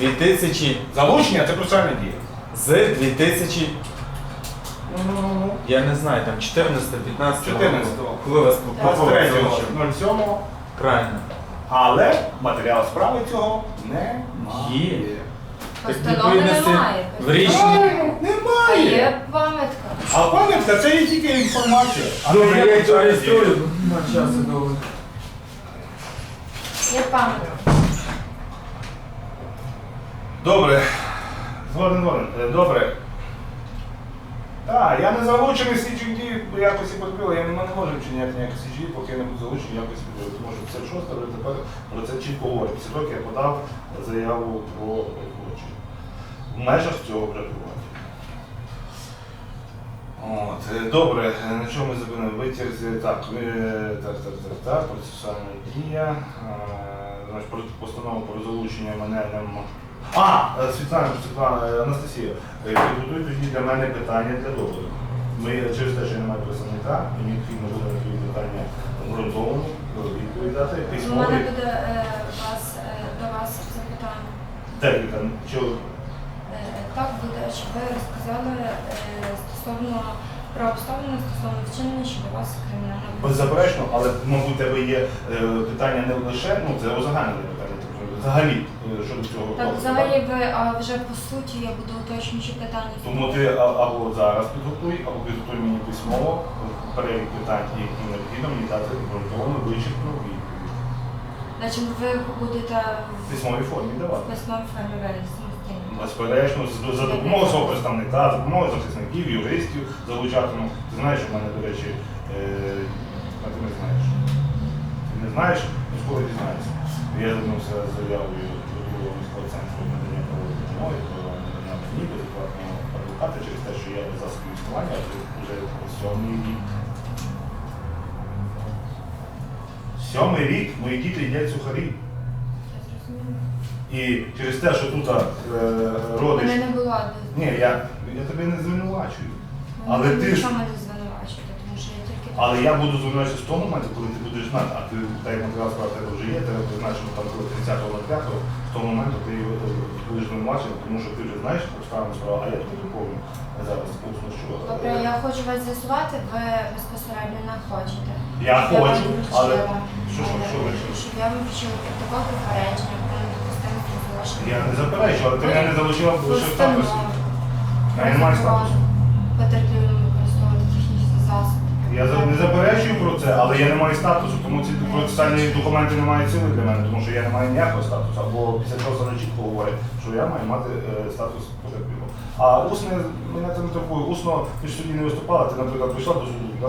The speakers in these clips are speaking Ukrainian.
2000 Залучення це процесуальна дія. з 2000 я не знаю, там 14 15 14-го. Коли вас Попов 23 залучив? 07 Правильно. Але матеріал справи цього немає. Є. Постанови відповідності немає. в рішенні. Немає. А Немає. є пам'ятка. А пам'ятка це є тільки інформація. А Добре, не я є процесуальна реєструю. дія. Нема часу довго. Є пам'ятка. Добре. Згоден, згоден. Е, Добре. Так, я не залучений дій в якості потерпілого, я не можемо вчиняти ніякі слідчі поки я не буду залучений в якості. Тому що це шосте, але тепер про це чітко говорить. Після того, як я подав заяву про злочин. В межах цього врятування. От, е, добре, е, на чому ми зупинили? Витір з- так, е, так, так, так, так, процесуальна дія. е, Значить, про- залучення мене не А, е, Світлана, Світлана, е, Анастасія, е, підготуй тоді для мене питання для договору. Ми через те, що я не маю представника, мені необхідно буде на тобі питання обґрунтовано е, відповідати У мене письмові. буде е, вас, е, до вас запитання. Декілька. Чи Е, Так буде, щоб ви розказали е, стосовно про обставини стосовно вчинення щодо вас кримінального Беззаперечно, але мабуть, у тебе є е, питання не лише, ну це узагальнене тобто взагалі е, щодо цього. Так, взагалі ви а вже по суті я буду уточнюючи питання. Тому ти або зараз підготуй, або підготуй мені письмово е, перелік питань, які необхідно мені дати обґрунтовано вичерпну відповідь. Значить, ви будете В письмовій формі в давати. письмовій формі самостійно. Безперечно, за допомогою свого представника, за допомогою захисників, юристів залучатиму. Ти знаєш, у мене, до речі, е, а ти не знаєш. Ти не знаєш, ну скоро дізнаєшся. Я звернувся з заявою до міського центру надання правової допомоги про надання мені безоплатного адвоката через те, що я засобів існування вже сьомий рік. Сьомий рік мої діти їдять сухарі. І через те, що тут е, родич. Мене не адрес. Ні, я, я тебе не звинувачую. Але ти ж- нічого не звинувачуєте, тому що я тільки Але я буду звинувачувати з того моменту, коли ти будеш знати, а ти та як матеріал справа тебе вже є, тебе призначено там коли 30-го на 5 з того моменту ти е, будеш звинувачений, тому що ти вже знаєш обставини справи, а я тобі доповню зараз усно, що. е, Добре, я хочу вас з'ясувати, ви безпосередньо не хочете. Я хочу, але що, що, що ви? е, Щоб я вам вручила протокол попередження про недопустимість розголошення. Я не заперечую, але ти мене не залучила лише в статусі. Я не маю статусу. Потерпілим використовувати технічні засоби. Я не заперечую про це, але я не маю статусу, тому ці процесуальні документи не мають сили для мене, тому що я не маю ніякого статусу. Або після того саме чітко говорять, що я маю мати е, статус потерпілого. А усне мене це не турбує. Усно ти ж сьогодні не виступала, ти, наприклад, прийшла до суду, да,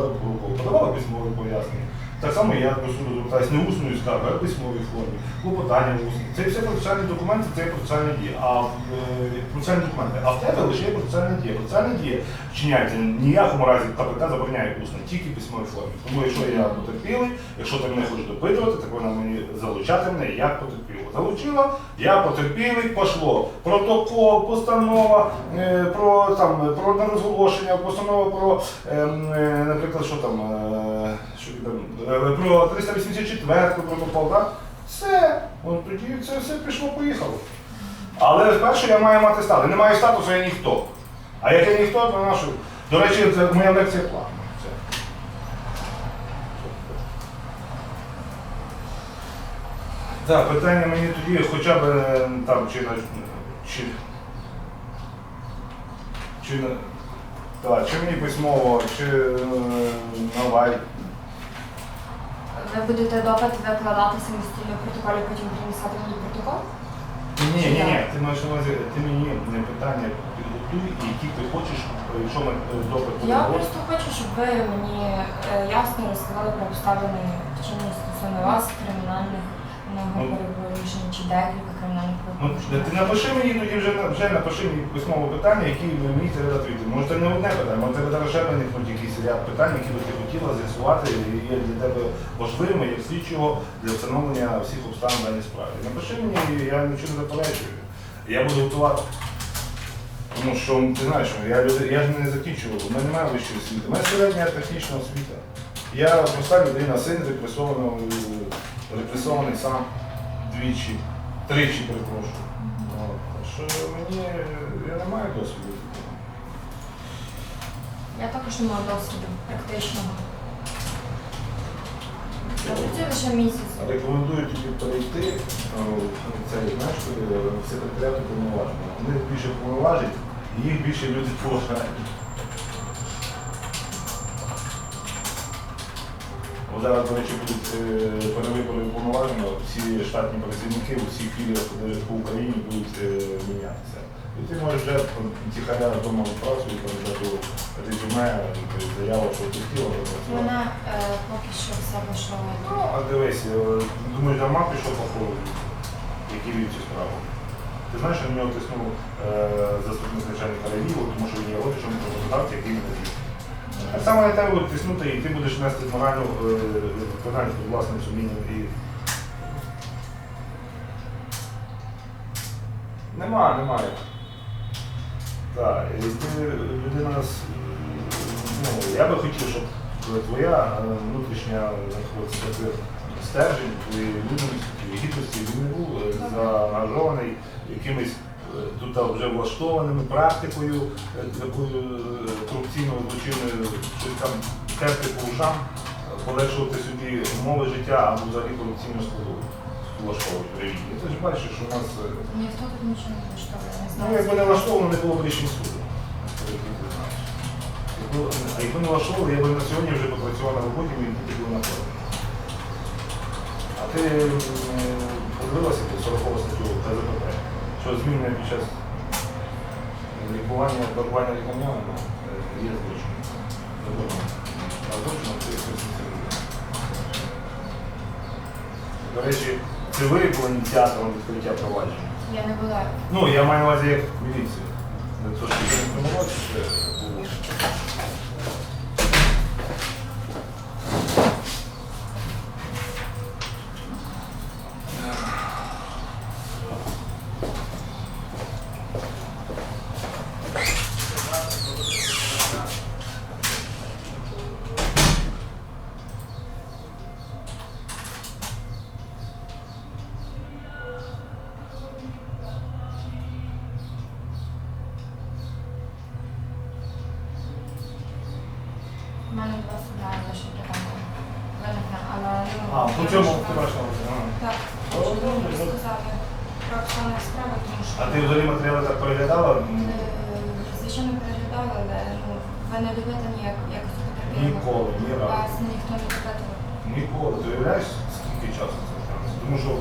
подавала письмові пояснення. Так само я до суду звертаюся не усною скаргою, а в письмовій формі, клопотання усні. Це все процесуальні документи, це процесуальні дії. А е, процесуальні документи. А в тебе лише є процесуальна дія. Процесуальна дія вчиняється ніякому разі КПК забороняє усно, тільки в письмовій формі. Тому якщо я потерпілий, якщо ти мене хочеш допитувати, так вона мені залучати мене як потерпілого. Залучила, я потерпілий, пошло. Протокол, постанова е, про там про нерозголошення, постанова про, ем, е, наприклад, що там, е, що там е, про 384 протокол, так? Все, от тоді це все пішло, поїхало. Але спершу я маю мати статус. Не маю статусу, я ніхто. А як я ніхто, то нашу. До речі, це моя лекція платна. Все. Так, питання мені тоді хоча б е, там чи на чи, чи на так, чи мені письмово, чи е, на вайб. Ви будете допит викладати самостійно в протоколі, потім принесати мені протокол? Ні, ні, ні, ти маєш на увазі, ти мені не питання підготуй, і які ти хочеш, якщо ми е, допит Я будемо просто хочу, щоб ви мені е, ясно розказали про обставини вчинення стосовно вас, кримінальних правопорушень чи декілька кримінальних Ну, ти напиши мені тоді вже, вже напиши мені письмове питання, які мені треба відповідати. Може це не одне питання, може тебе ще виникнуть якісь ряд питань, які би ти хотіла з'ясувати і є для тебе важливими, як слідчого для встановлення всіх обставин в даній справі. Напиши мені, я нічого не заперечую. Я буду готувати. Тому що ти знаєш, я, люд- я ж не закінчував, у мене немає вищої освіти. У мене середня технічна освіта. Я проста людина, син репресований, репресований сам двічі, тричі перепрошую. От. мені я не маю досвіду. Я також не маю досвіду практичного. Працюю лише місяць. Рекомендую тобі перейти в цей знаєш, секретаріат уповноваженого. Вони більше повноважень, і їх більше люди поважають. Зараз, до речі, будуть е, перевибори уповноваженого, всі штатні працівники у всіх філіях е, по Україні будуть е, мінятися. І ти можеш вже тихаря вдома відпрацювати, кандидату резюме, е, заяву, що ти хотіла е, поки що все влаштовує. Ну, а дивись, думаєш, дарма пішов по ходу, який вів цю справу. Ти знаєш, що на нього тиснув заступник начальника ревіву, тому що він є родичем роботодавця, який не дає. Так само на тебе будуть тиснути, і ти будеш нести моральну е, відповідальність під власним сумлінням. І... Нема, немає. Так, і ти людина з ну, я би хотів, щоб твоя е, внутрішня так стержень, твої людяності, твої гідності, він не був е, заангажований якимись е, тут вже влаштованими практикою, е, такою е, корупційною злочинною, щось там терти по ушам, е, полегшувати собі умови життя або взагалі корупційну влаштовувати в релігії. Ти ж бачиш, що у нас е, Ніхто тут нічого не влаштовує. Ну, якби не влаштовано, не було б рішень суду. А якби не влаштовували, я б на сьогодні вже попрацював на роботі, мені діти були на формі. А ти що зміни під час лікування, перебування лікарняного е, є злочин. А злочином це До речі, це ви були ініціатором відкриття провадження. Я не була. Ну, я маю на увазі як міліцію. Не то, що не інформувати, це було. У мене два суда лише питання виникне, але ну, А, по я цьому бачила. Так, ви добре, мені добре. сказали про обставини справи, тому що А ти взагалі матеріали так переглядала? е, звичайно переглядала, але ну, ви не допитані як, як. Ніколи, ні разу. Вас ніхто не допитував. Ніколи. Ти уявляєш, скільки часу це тягнеться? Тому що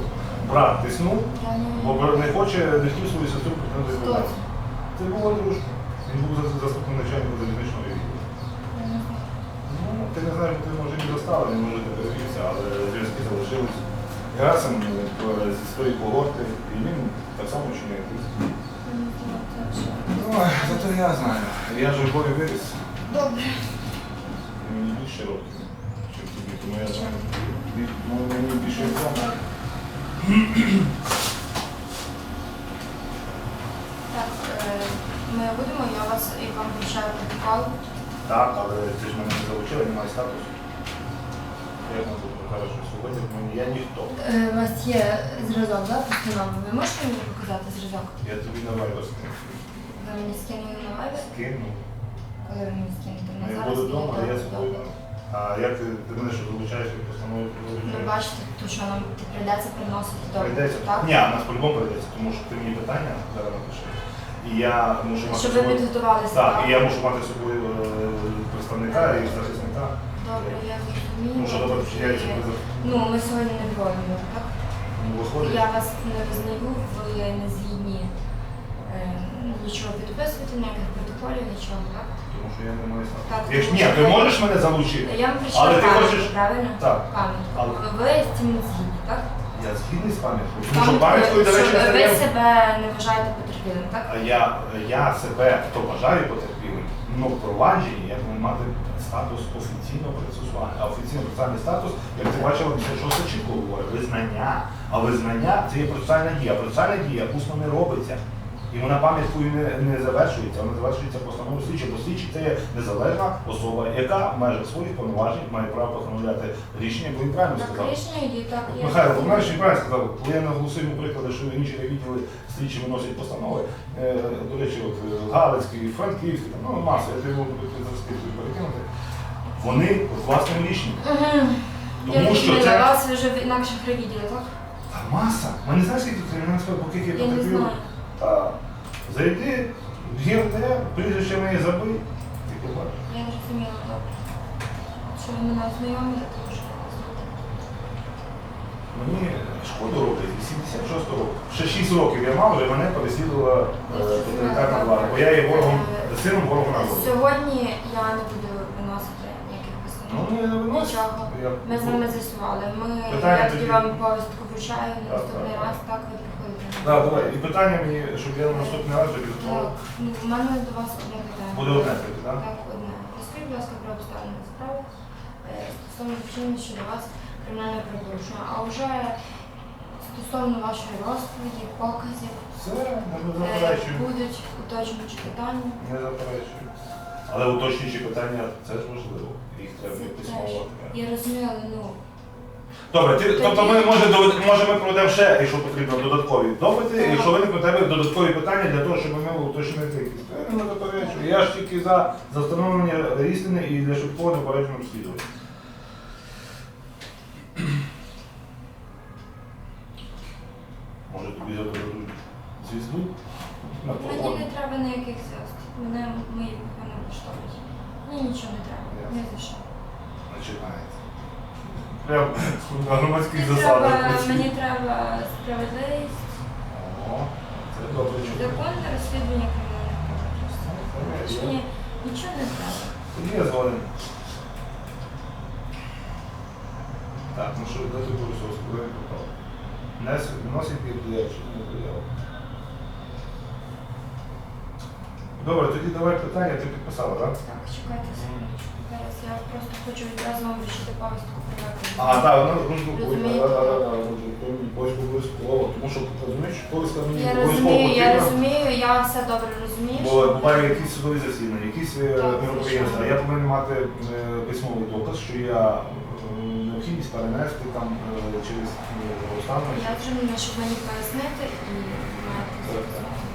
брат тиснув, Я не... бо не хоче, не хотів свою сестру Хто притягнути. це? Це був Андрушко. Він був за- заступник начальника залізничного відділу. Я не знаю. Ну, ти не знаєш, ти може застали, не може не перевівся, але зв'язки залишились. Герасим е, зі своєї когорти, і він так само чинив. Це зато я знаю. Я ж у Львові виріс, Добре. і мені більше років, ніж тобі, тому я знаю. Ну, мені більше відомо. Так, е, ми будемо, я вас і вам вручаю протокол. Так, але ти ж мене не залучила, немає статусу. Як ми тут що сьогодні я ніхто. Е, У вас є зразок, да, постанови? Ви можете мені показати зразок? Я тобі на вайбер скину. Ви мені скинули на вайбер? Скину. Коли ви мені скинете? Ну, Я буду вдома, а я з. А як ти, ти мене що залучаєш до постанови Ну, бачите, то що нам прийдеться приносити добре, Прийдеться? так? Ні, нас по-любому прийдеться, тому що ти мені питання зараз напиши. І я мушу мати Щоб з ви собою- підготувалися. Так, і я мушу мати з собою е, представника і захисника. Добре, я. Ну, що добре вчиняється при Ну, ми сьогодні не говоримо, так? Ну, виходить. Я вас не визнаю, ви не згідні е, нічого підписувати, ніяких протоколів, нічого, так? Тому що я не маю Так, статусу. Якщо- Ні, ти можеш мене залучити? Я вам Але ти пам'ятку, хочеш- правильно? Так. Пам'ятку. Але- Ви з цим не згідні, так? Я згідний з пам'яткою. Тому що Пам'ятку, пам'яткою, до речі, що ви себе не вважаєте потерпілим, так? А я, я себе, хто бажаю потерпілим, ну провадженні я повинен мати статус офіційного процесуального. А офіційно процесуальний статус, як ти бачила, 56 чітко говорить, визнання. А визнання це є процесуальна дія. Процесуальна дія усно не робиться. І вона пам'яткою не, не завершується, вона завершується постановою слідчі, бо слідчий це є незалежна особа, яка в межах своїх повноважень має право постановляти рішення, бо він правильно Так, сказав. рішення є так, є. Михайло, ти знаєш, він правильно сказав, коли я наголосив приклади, що інші відділи слідчі виносять постанови, е, до речі, от е, Галицький, Франківський, там, ну маса, я тобі можу за перекинути. Вони от власним рішенням. Мгм. Я Тому що це вас вже в інакших відділах, так? Та маса. Ми не знаєш, скільки кримінальних справ, поки я Я не потерпів. знаю. Та зайди, в ГРД, прізвище моє забий, ти побачиш. Я не розуміла добре. Що ви мене ознайомили, тому що. Мені шкоду роблять 86 року. Ще 6 років я мав, вже мене переслідувала е, тоталітарна влада, бо я є ворогом, сином ворогу народу. Сьогодні я не буду Ну, я не виносив. Нічого. Я- Ми з вами з'ясували. Ми Питання я тоді тоді- вам повістку вручаю на Так, наступний так, раз, так ви приходите. Да, давай. І питання мені, щоб я на наступний раз вже підготував. Ну, У мене до вас одне питання. Буде одне тільки, так? Так, одне. Розкажіть, будь ласка, про обставини справи е, стосовно вчинення щодо вас кримінального правопорушення. А вже стосовно вашої розповіді, показів, Все, не е, заперечую. будуть уточнюючі питання. Не заперечую. Але уточнюючі питання це ж важливо. Їх треба письмово. Я розумію, але ну. Добре, ти, тобто ми може, довед- може ми проведемо ще, якщо потрібно, додаткові допити, Так. якщо виникнуть у тебе додаткові питання для того, щоб ми уточнити якісь. Я не заперечую. Я ж тільки за, за встановлення істини і для швидкого неупередженого розслідування. Може тобі зададуть звізду? На Мені не треба ніяких зв'язок. Мене мої мене влаштовують. Мені нічого не треба. Ні за що. Починається. На громадських Мені засадах. треба, працює. мені треба справедливість, О, це добре чути. законне розслідування кримінальних Мені нічого не треба. Тоді я згоден. Так, ну що, де ти будеш розповідати попав? Носить під чи не заяву. Добре, тоді давай питання, ти підписала, так? Так, чекайте секундочку. Зараз я просто хочу відразу вам вручити повістку про. А, так, ну, ну, ну, так, так, так, обов'язково, тому що, розумієш, колись там мені Я обов'язково розумію, я розумію, я все добре розумію. Бо що- буває якісь судові засідання, якісь е, Так, мероприємства. звичайно. Я повинен мати е, письмовий доказ, що я е, необхідність перенести там е, через останню. Я зрозуміла, щоб мені пояснити і маєте.